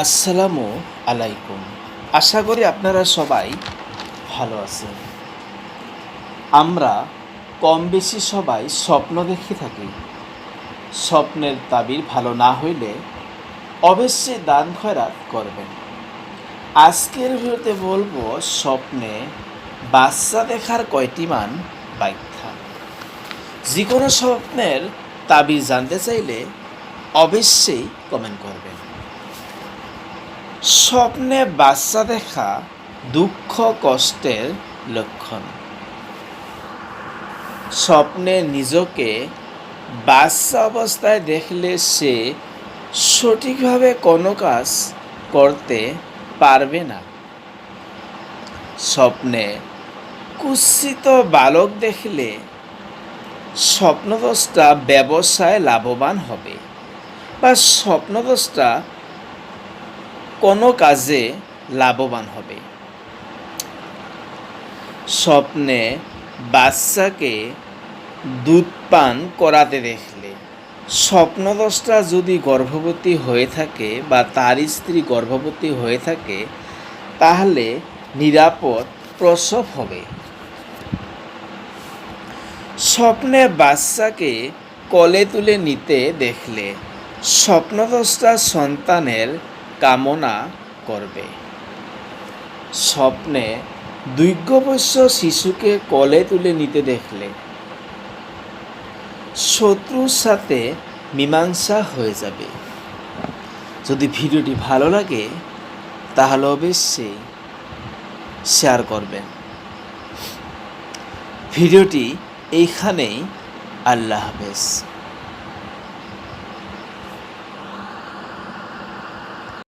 আসসালামু আলাইকুম। আশা করি আপনারা সবাই ভালো আছেন। আমরা কম বেশি সবাই স্বপ্ন দেখে থাকি। স্বপ্নের তাবির ভালো না হইলে অবশ্যই দান খয়রাত করবেন। আজকের ভিডিওতে বলব, স্বপ্নে বাচ্চা দেখার কয়টি মান ব্যাখ্যা। যে কোনো স্বপ্নের তাবির জানতে চাইলে অবশ্যই কমেন্ট করবেন। স্বপ্নে বাচ্চা দেখা দুঃখ কষ্টের লক্ষণ। স্বপ্নে নিজকে বাচ্চা অবস্থায় দেখলে সে সঠিকভাবে কোনো কাজ করতে পারবে না। স্বপ্নে কুৎসিত বালক দেখলে স্বপ্নদোষটা ব্যবসায় লাভবান হবে বা স্বপ্নদোষটা কোনো কাজে লাভবান হবে। স্বপ্নে বাচ্চাকে দুধ পান করাতে দেখলে স্বপ্নদোষটা যদি গর্ভবতী হয়ে থাকে বা তার স্ত্রী গর্ভবতী হয়ে থাকে, তাহলে নিরাপদ প্রসব হবে। স্বপ্নে বাচ্চাকে কলে তুলে নিতে দেখলে স্বপ্নদোষটা সন্তানের কামনা করবে। স্বপ্নে দৈর্ঘ্যবশ্য শিশুকে কোলে তুলে নিতে দেখলে শত্রুর সাথে মীমাংসা হয়ে যাবে। যদি ভিডিওটি ভালো লাগে, তাহলে অবশ্যই শেয়ার করবেন। ভিডিওটি এইখানেই আল্লাহ হাফেজ।